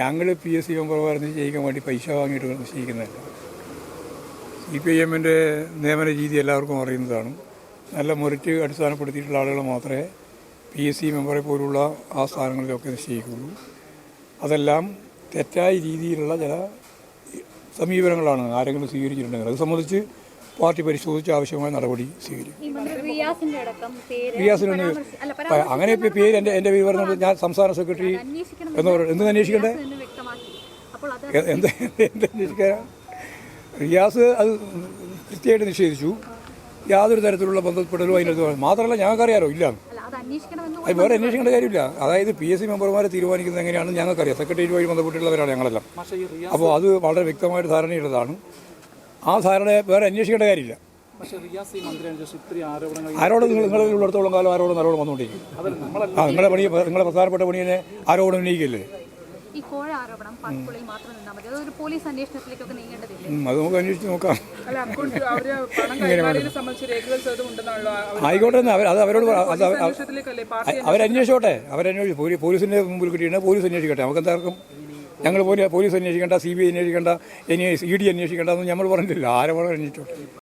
ഞങ്ങൾ P S C മെമ്പർമാർ നിശ്ചയിക്കാൻ വേണ്ടി പൈസ വാങ്ങിയിട്ട് നിശ്ചയിക്കുന്നതല്ല സി പി ഐ എമ്മിന്റെ നിയമന രീതി എല്ലാവർക്കും അറിയുന്നതാണ്. നല്ല മെറിറ്റ് അടിസ്ഥാനപ്പെടുത്തിയിട്ടുള്ള ആളുകൾ മാത്രമേ പി എസ് സി മെമ്പറെ പോലുള്ള ആ സ്ഥാനങ്ങളിലൊക്കെ നിശ്ചയിക്കുള്ളൂ അതെല്ലാം തെറ്റായ രീതിയിലുള്ള ചില സമീപനങ്ങളാണ് ആരെങ്കിലും സ്വീകരിച്ചിട്ടുണ്ടെങ്കിൽ. അത് സംബന്ധിച്ച് പാർട്ടി പരിശോധിച്ച് ആവശ്യമായ നടപടി സ്വീകരിക്കും. റിയാസിനൊന്ന്. അങ്ങനെ ഇപ്പോൾ പേര് എന്റെ എന്റെ പേര് പറഞ്ഞത് ഞാൻ സംസ്ഥാന സെക്രട്ടറി എന്ന് പറയുന്നത് എന്ത് അന്വേഷിക്കണ്ടേ? റിയാസ് വ്യക്തമാക്കി. അപ്പോൾ അത് എന്ത് എന്ത് അന്വേഷിക്കാനാ? റിയാസ് അത് കൃത്യമായിട്ട് നിഷേധിച്ചു. യാതൊരു തരത്തിലുള്ള ബന്ധപ്പെടലും അതിനകത്ത് മാത്രമല്ല ഞങ്ങൾക്കറിയാലോ ഇല്ല. അല്ല അത് വേറെ അന്വേഷിക്കേണ്ട കാര്യമില്ല. അതായത് പി എസ് സി മെമ്പർമാരെ തീരുമാനിക്കുന്നത് എങ്ങനെയാണെന്ന് ഞങ്ങൾക്കറിയാം. സെക്രട്ടേറിയറ്റ് വഴി ബന്ധപ്പെട്ടുള്ളവരാണ് ഞങ്ങളെല്ലാം. പക്ഷേ ഈ റിയാസ് അപ്പോൾ അത് വളരെ വ്യക്തമായിട്ട് ധാരണയുള്ളതാണ്. ആ സാറിനെ വേറെ അന്വേഷിക്കേണ്ട കാര്യമില്ല. ആരോടും നിങ്ങൾ നിങ്ങളിൽ ഉള്ളിടത്തോളം കാലം ആരോടും ആരോടും വന്നുകൊണ്ടിരിക്കും. ആ നിങ്ങളുടെ പണി നിങ്ങളുടെ പ്രധാനപ്പെട്ട പണിയെ ആരോടും ഉന്നയിക്കില്ലേ? ഈ കോഴ ആരോപണം പാർട്ടിക്കുള്ളിൽ മാത്രം നിന്നാൽ മതി. അതൊരു പോലീസ് അന്വേഷണത്തിലേക്കൊക്കെ നീങ്ങേണ്ടതില്ലേ? അത് നമുക്ക് അന്വേഷിച്ച് നോക്കാം. അല്ല അക്കൗണ്ട് അവർ പണം കൈമാറിയതിനെ സംബന്ധിച്ച് രേഖകൾ സഹിതം ഉണ്ടെന്നുള്ള അവർ ആയിക്കോട്ടെ അവർ അത് അവരോട് അവരന്വേഷിച്ചോട്ടെ. അവരന്വേഷിച്ചു പോലീസ് പോലീസിന്റെ മുമ്പിൽ കിട്ടിയിട്ടുണ്ട് പോലീസ് അന്വേഷിക്കട്ടെ. നമുക്ക് എന്താർക്കും ഞങ്ങൾ പോലീസ് അന്വേഷിക്കേണ്ട സി ബി ഐ അന്വേഷിക്കേണ്ട ഇനി ഇ ഡി അന്വേഷിക്കേണ്ട എന്ന് നമ്മൾ പറഞ്ഞിട്ടില്ല. ആരെ പറഞ്ഞിട്ടുണ്ട്